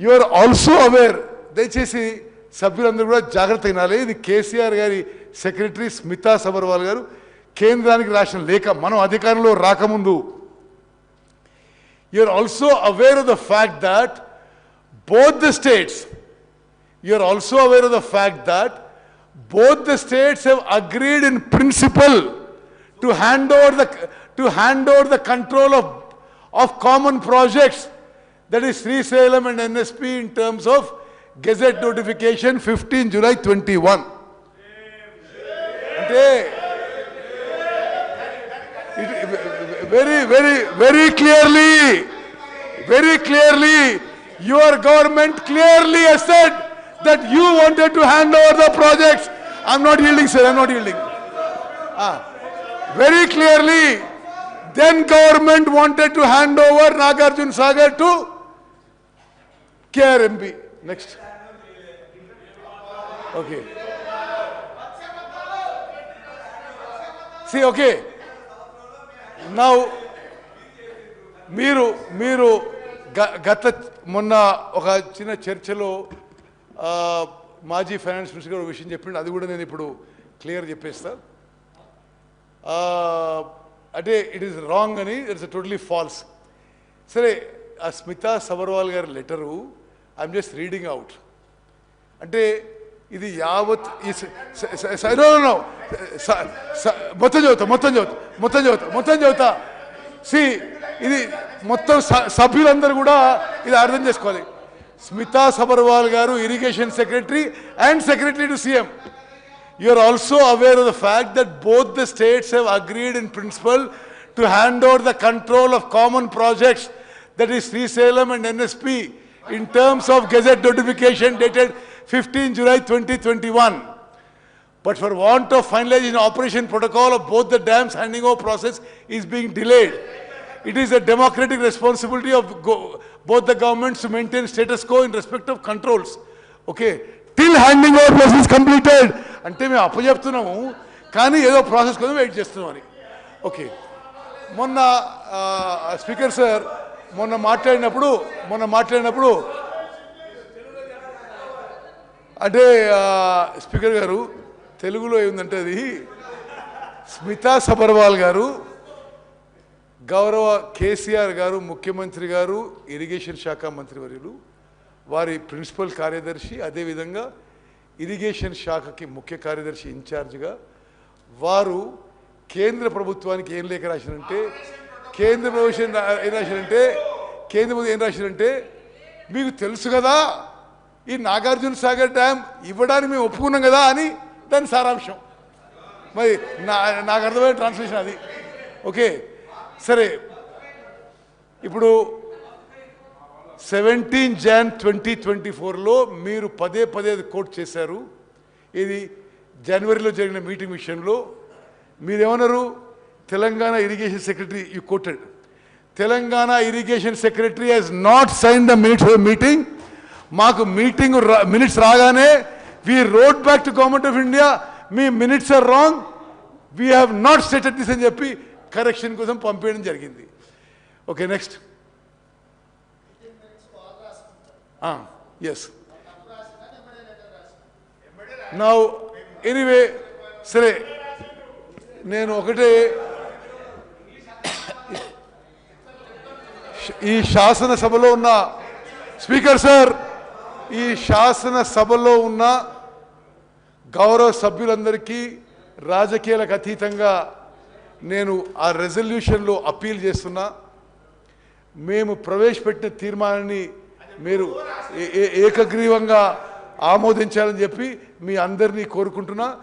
You are also aware దయచేసి సభ్యులందరూ కూడా జాగ్రత్త వినాలి ఇది కేసీఆర్ గారి సెక్రటరీ స్మితా సబర్వాల్ గారు కేంద్రానికి రాసిన లేఖ మనం అధికారంలో రాకముందు you are also aware of the fact that both the states you are also aware of the fact that both the states have agreed in principle to hand over the to hand over the control of of common projects that is Sri Salem and NSP in terms of Gazette notification 15 July 21. Very, very, very clearly, very clearly, your government clearly has said that you wanted to hand over the projects. I'm not yielding, sir. I'm not yielding. Ah. Very clearly, then government wanted to hand over Nagarjun Sagar to KRMP next okay see okay నా మీరు మీరు గ- గత మొన్న ఒక చిన్న చర్చలో మాజీ ఫైనాన్స్ మినిస్టర్ గారు ఒక విషయం చెప్పిండు. అది కూడా నేను ఇప్పుడు క్లియర్ చెప్పేస్తా. అంటే ఇట్ ఈస్ రాంగ్ అని ఇట్స్ టోటలీ ఫాల్స్ సరే ఆ స్మితా సబర్వాల్ గారి letter I'm just reading out అంటే ఇది యావత్ ఈ స- స- స- స- no, no, no. స- స- మొత్తం చదువుతా మొత్తం చదువుతా మొత్తం చదువుతా మొత్తం చదువుతా సి ఇది మొత్తం స- సభ్యులందరూ కూడా ఇది అర్థం చేసుకోవాలి స్మితా సబర్వాల్ గారు irrigation secretary and secretary to CM You are also aware of the fact that both the states have agreed in principle to hand over the control of common projects, that is Sri Salem and NSP, in terms of gazette notification dated 15 July 2021. But for want of finalizing operation protocol of both the dams handing over process is being delayed. It is a democratic responsibility of go- both the governments to maintain status quo in respect of controls. Okay, till handing over process is completed. అంటే మేము అప్పచెప్తున్నాము కానీ ఏదో process కోసం wait చేస్తున్నాం అని okay మొన్న speaker sir మొన్న మాట్లాడినప్పుడు మొన్న మాట్లాడినప్పుడు అంటే స్పీకర్ గారు తెలుగులో ఏముందంటే అది స్మితా సబర్వాల్ గారు గౌరవ కేసీఆర్ గారు ముఖ్యమంత్రి గారు ఇరిగేషన్ శాఖ మంత్రివర్యులు వారి ప్రిన్సిపల్ కార్యదర్శి అదేవిధంగా ఇరిగేషన్ శాఖకి ముఖ్య కార్యదర్శి ఇన్ఛార్జిగా వారు కేంద్ర ప్రభుత్వానికి ఏం లేఖ రాసినంటే కేంద్ర ప్రభుత్వం ఏం రాశారంటే కేంద్ర ప్రభుత్వం ఏం రాశారంటే మీకు తెలుసు కదా ఈ నాగార్జున సాగర్ డ్యామ్ ఇవ్వడానికి మేము ఒప్పుకున్నాం కదా అని దాని సారాంశం. మరి నా నాకు అర్థమైన ట్రాన్స్లేషన్ అది. ఓకే. సరే. ఇప్పుడు సెవెంటీన్ జాన్ ట్వంటీ ట్వంటీ ఫోర్లో మీరు పదే పదే అది కోట్ చేశారు. ఇది జనవరిలో జరిగిన మీటింగ్ విషయంలో. మీరేమన్నారు? Telangana irrigation secretary you quoted Telangana irrigation secretary he's not sign the minutes of meeting మాకు మీటింగ్ మినిట్స్ రాగానే we wrote back to government of India me minutes are wrong we have not seated this అని చెప్పి correction కోసం పంపించడం జరిగింది. Okay next yes now anyway సరే నేను ఒకటే ఈ శాసనసభలో ఉన్న స్పీకర్ సార్ ఈ శాసనసభలో ఉన్న గౌరవ సభ్యులందరికీ రాజకీయాలకు అతీతంగా నేను ఆ రెజల్యూషన్లో అప్పీల్ చేస్తున్నా. మేము ప్రవేశపెట్టిన తీర్మానాన్ని మీరు ఏ- ఏ- ఏకగ్రీవంగా ఆమోదించాలని చెప్పి మీ అందరినీ కోరుకుంటున్నా.